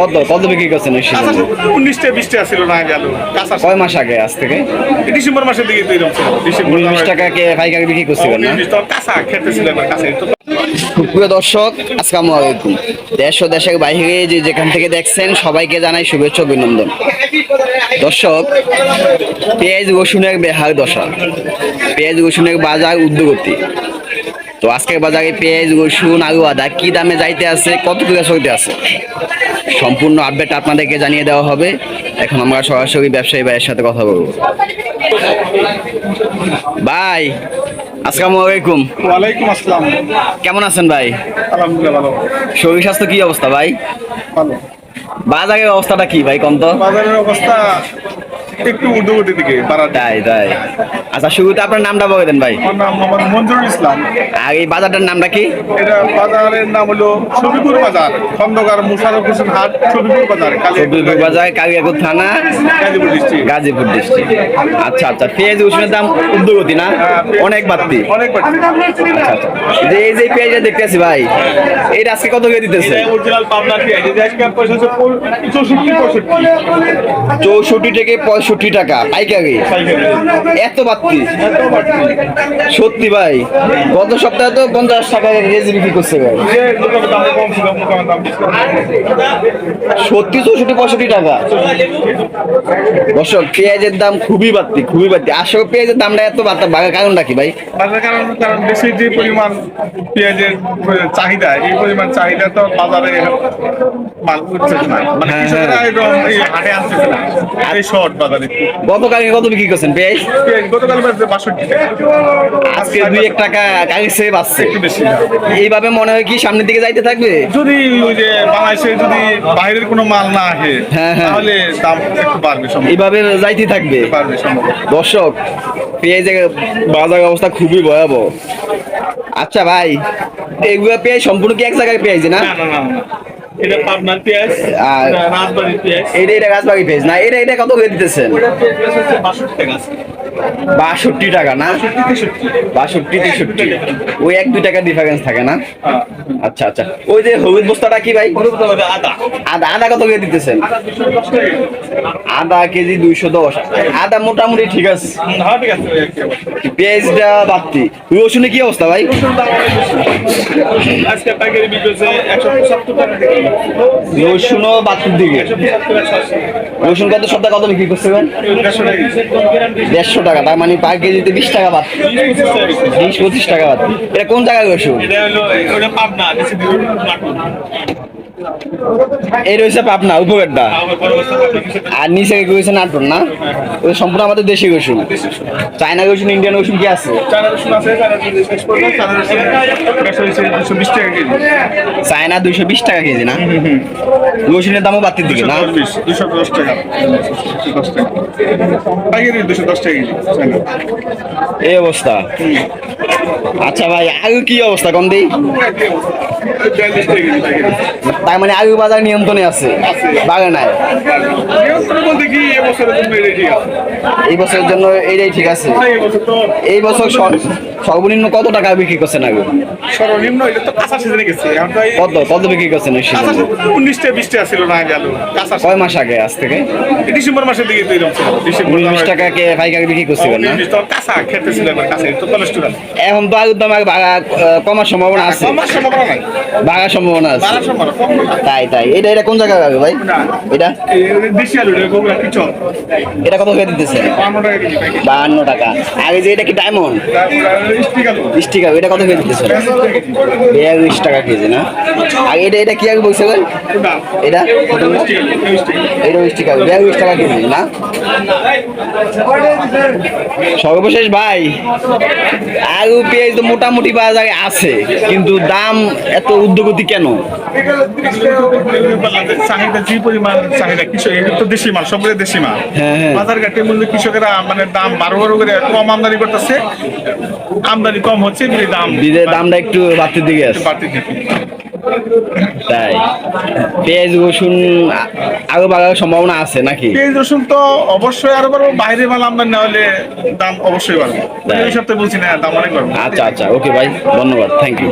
কত কত বিক্রি করছেন ওই কাঁচা উনিশটা বিশটা ছিল না গেল কয় মাস আগে আজ থেকে? ডিসেম্বর মাসের দিকে তো ডিসেম্বর বিশ টাকাকে পাইকারি বিক্রি করছিলেন না? উনিশ বিশ তখন কাঁচা খেতে ছিল এবার কাঁচা। প্রিয় দর্শক আসসালামু আলাইকুম। দেশ ও দেশের বাইরে যে যেখান থেকে দেখছেন সবাইকে জানাই শুভেচ্ছা অভিনন্দন। দর্শক পেঁয়াজ রসুনের বেহার দশা। পেঁয়াজ রসুনের বাজার উদ্যোগতি। তো আজকের বাজারে পেঁয়াজ রসুন আলু আদা কি দামে যাইতে আছে কত করে চলতে আছে? সম্পূর্ণ আপডেট আপনাদেরকে জানিয়ে দেওয়া হবে। এখন আমরা সরাসরি ব্যবসায়ী ভাইয়ের সাথে কথা বলব। ভাই আসসালামু আলাইকুম। ওয়ালাইকুম আসসালাম। কেমন আছেন ভাই? আলহামদুলিল্লাহ ভালো। শরীর স্বাস্থ্য কি অবস্থা ভাই? ভালো। বাজারের অবস্থাটা কি ভাই কম তো? বাজারের অবস্থা একটু ঊর্ধ্বগতির দিকে তাই তাই। আচ্ছা শুরুতে আপনার নামটা বলে দেন ভাই। আমার নাম মোহাম্মদ ইসলাম। আর এই বাজারটার নামটা কি? এটা বাজারের নাম হলো শফিপুর বাজার খন্দকার মুশারফ হোসেন হাট শফিপুর বাজার শফিপুর বাজার কালিয়াকুর থানা গাজীপুর ডিস্ট্রিক্ট গাজীপুর ডিস্ট্রিক্ট আচ্ছা আচ্ছা পেঁয়াজ রসুনের দাম ঊর্ধ্বগতি না? হ্যাঁ, অনেক বাড়তি। অনেক বাড়তি। আচ্ছা, আচ্ছা। এই যে পেঁয়াজটা দেখতেছি ভাই এটা আজকে কত করে দিতেছে? অরিজিনাল থেকে 65 বাষট্টি টাকা পাইকারি। এত বাড়তি? সত্যি ভাই গত সপ্তাহে তো পঞ্চাশ টাকা কেজি বিক্রি করছে ভাই। সত্যি চৌষট্টি পঁয়ষট্টি টাকা। পেঁয়াজের দাম খুবই বাড়তি খুবই বাড়তি। আসলে পেঁয়াজের দামটা এত বাড়তাম বাঘের কারণ নাকি ভাই? কারণ দেশের যে পরিমাণ পেঁয়াজের চাহিদা এই পরিমাণ চাহিদা তো বাজারে মাল উঠছে না। মানে হ্যাঁ, হ্যাঁ। হাটে আসছে না এই শর্ট গতকালকে কত বিক্রি করছেন পেঁয়াজ? পেঁয়াজ গতকাল বাষট্টি। আজকে দুই এক টাকা কাগজ থেকে বাড়ছে একটু বেশি। এইভাবে মনে হয় কি সামনের দিকে যাইতে থাকবে? যদি ওই যে বাংলাদেশে যদি বাইরের কোনো মাল না আসে হ্যাঁ, হ্যাঁ। তাহলে দাম একটু বাড়বে এইভাবে যাইতে থাকবে? দর্শক পেঁয়াজের বাজার অবস্থা খুবই ভয়াবহ। আচ্ছা ভাই এগুলো পেঁয়াজ সম্পূর্ণ কি এক জায়গায় পেঁয়াজ না না না। এটা পাবনার পেঁয়াজ আর- এটা রাজবাড়ির পেঁয়াজ। এটা এটা রাজবাড়ি পেঁয়াজ। না এটা এটা কত করে দিতেছেন? ওটা পেঁয়াজ হচ্ছে বাষট্টি টাকা বাষট্টি টাকা না? বাষট্টি তেষট্টি। ওই এক দুই টাকা ডিফারেন্স থাকে না? হ্যাঁ। আচ্ছা আচ্ছা। ওই যে হলুদ বস্তাটা কি ভাই? আদা। আদা আদা কত করে দিতেছেন? আদা কেজি দুইশো দশ। আদা মোটামুটি ঠিক আছে। হ্যাঁ পেঁয়াজটা বাড়তি রসুনে কি অবস্থা। ভাই রসুনের দাম অনেক বেশি। আজকে পাইকারি বিক্রি হচ্ছে একশো পঁচাত্তর টাকা থেকে ও বাড়তির দিকে রসুন কত সপ্তাহে কত বিক্রি করছে দেড়শো টাকা, তার মানে পার কেজিতে বিশ টাকা বাদ। বিশ পঁচিশ টাকা বাড়তি এটা কোন জায়গায় রসুন? এই রয়েছে পাবনা উপকারটা আর নিচে রয়েছে নাটন না? ওই সম্পূর্ণ আমাদের দেশি রসুন। চায়না রসুন ইন্ডিয়ান রসুন কি আছে? চায়না দুইশো বিশ টাকা কেজি। না? রসুনের দামও বাড়তির দিকে না? দুশো দশ টাকা। দুশো দশ টাকা। পাইকারি দুশো দশ টাকা কেজি এই অবস্থা। আচ্ছা ভাই আলু কি অবস্থা কম দিই তার মানে আলু বাজার নিয়ন্ত্রণে আছে বাগানায় এই বছরের জন্য এইটাই ঠিক আছে? এই এই বছর সর্বনিম্ন কত টাকা বিক্রি করছেন আলু সর্বনিম্ন এটা তো কাঁচা সিজনে গেছে। এখন তো এই কত কত বিক্রি করছেন ওই সিজনে? উনিশটা বিশটা ছিল না গেল কাঁচা কয় মাস আগে আজ থেকে? ডিসেম্বর মাসের দিকে তো এরকম উনিশ টাকাকে পাইকারি বিক্রি করছিলেন না? কাঁচা খেতে ছিল কাঁচা তো কোলেস্টেরল এখন তো আলুর দাম কমার সম্ভাবনা আছে। আমার সম্ভাবনা নাই। বাড়ার সম্ভাবনা আছে? তাই তাই। এটা এটা কোন জায়গায় পাবে ভাই? এটা? দেশি আলু এটা কত করে দিতেছে বাহান্ন টাকা এই যে এটা কি ডায়মন্ড তারপরে স্টিক এটা কত কেজি বিয়াল্লিশ টাকা কেজি না? আর এটা এটা কি আগে বলছে ভাই? এটা। এটা? বিশ টাকা বিয়াল্লিশ টাকা কেজি না? সর্বশেষ ভাই আলু পেঁয়াজ তো মোটামুটি বাজারে আছে। কিন্তু দাম এত উদ্যোগতি কেন? চাহিদা যে পরিমাণ চাহিদা কৃষক এটা তো দেশি মাল সবগুলো দেশি মাল। হ্যাঁ, হ্যাঁ। বাজার ঘাটে মূল্য কৃষকেরা মানে দাম বারো বারো করে কম আমদানি করতেছে। আমদানি কম হচ্ছে দাম বীজের দামটা একটু বাড়তির দিকে আছে। তাই। পেঁয়াজ রসুন আরও বাড়ার সম্ভাবনা আছে নাকি? পেঁয়াজ রসুন তো অবশ্যই আরও বাড়বো বাইরে মাল আমদানি না হলে দাম অবশ্যই বাড়বে। এই সপ্তাহে বলছি না দাম অনেক বাড়বে। আচ্ছা আচ্ছা ওকে ভাই ধন্যবাদ থ্যাংক ইউ